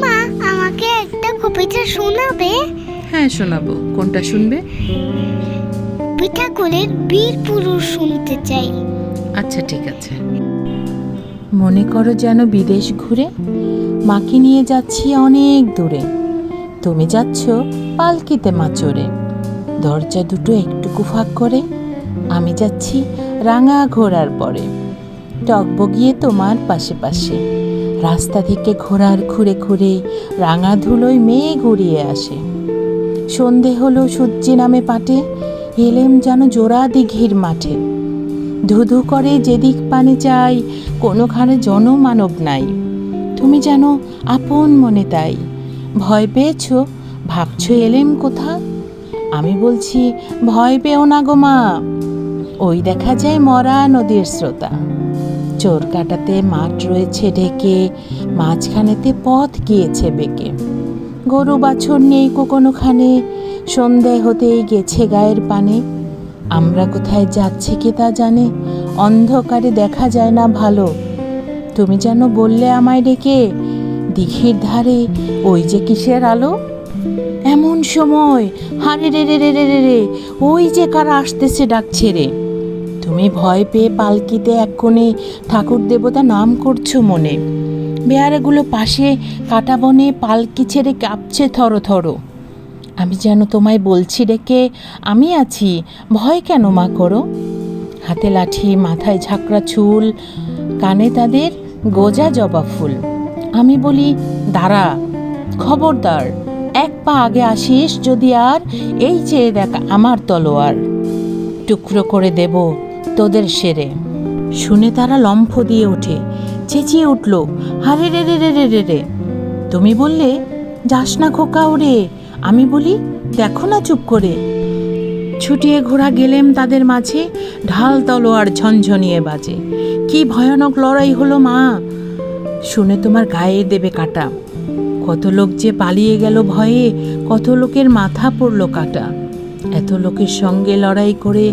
মা আমাকে একটা কবিতা শোনাবে? হ্যাঁ শোনাবো। কোনটা শুনবে? পিঠাকুলের বীর পুরুষ শুনতে চাই। আচ্ছা ঠিক আছে। মনে করো যেন বিদেশ ঘুরে মাকে নিয়ে যাচ্ছি অনেক দূরে। তুমি যাচ্ছ পালকিতে মাচরে। দরজা দুটো একটুকু ফাঁক করে আমি যাচ্ছি রাঙা ঘোড়ার পরে। টকবগিয়ে তোমার পাশে পাশে। রাস্তা থেকে ঘোড়ার ঘুরে ঘুরে রাঙা ধুলোয় মেয়ে ঘুরিয়ে আসে। সন্ধে হলো সূর্যি নামে পাটে এলেম যেন জোড়া দিঘির মাঠে। ধুধু করে যেদিক পানে চাই কোনোখানে জনমানব নাই। তুমি যেন আপন মনে তাই। ভয় পেয়েছ? ভাবছ এলেম কোথা? আমি বলছি, ভয় পেও না গো মা। ওই দেখা যায় মরা নদীর স্রোতা। চোর কাটাতে মাঠ রয়েছে ঢেকে, মাঝখানেতে পথ গিয়েছে বেঁকে। গরু বাছর নেই কোনোখানে সন্ধে হতেই গেছে গায়ের পানে। আমরা কোথায় যাচ্ছি কে তা জানে, অন্ধকারে দেখা যায় না ভালো। তুমি যেন বললে আমায় ডেকে, দিঘির ধারে ওই যে কিসের আলো? এমন সময়, হারে রে রে রে রে রে রে, ওই যে কারা আসতেছে ডাকছে রে। তুমি ভয় পেয়ে পালকিতে এক কোণে ঠাকুর দেবতা নাম করছ মনে। বেয়ারাগুলো পাশে কাটা বনে পালকি ছেড়ে কাঁপছে থরো থরো। আমি যেন তোমায় বলছি ডেকে আমি আছি, ভয় কেন মা করো? হাতে লাঠি, মাথায় ঝাঁকড়া চুল, কানে তাদের গোজা জবা ফুল। আমি বলি, দাঁড়া, খবরদার, এক পা আগে আসিস যদি আর এই চেয়ে দেখ আমার তলোয়ার। টুকরো করে দেব তোদের সেরে। শুনে তারা লম্ফ দিয়ে ওঠে চেঁচিয়ে উঠল হারে রে রে রে রে রে রে। তুমি বললে, যাস না খোকা ওরে। আমি বলি, দেখো না চুপ করে। ছুটিয়ে ঘোড়া গেলেম তাদের মাঝে, ঢাল তলোয়ার ঝনঝনিয়ে বাজে। কি ভয়ানক লড়াই হলো মা! শুনে তোমার গায়ে দেবে কাটা। কত লোক যে পালিয়ে গেল ভয়ে, কত লোকের মাথা পড়ল কাটা। এত লোকের সঙ্গে লড়াই করে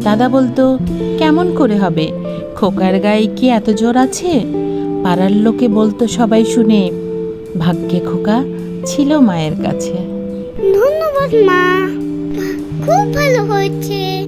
দাদা বলতো, কেমন করে হবে? খোকার গায়ে কি এত জোর আছে? পাড়ার লোকে বলতো সবাই শুনে, ভাগ্যে খোকা ছিল মায়ের কাছে। ধন্যবাদ মা, খুব ভালো হয়েছে।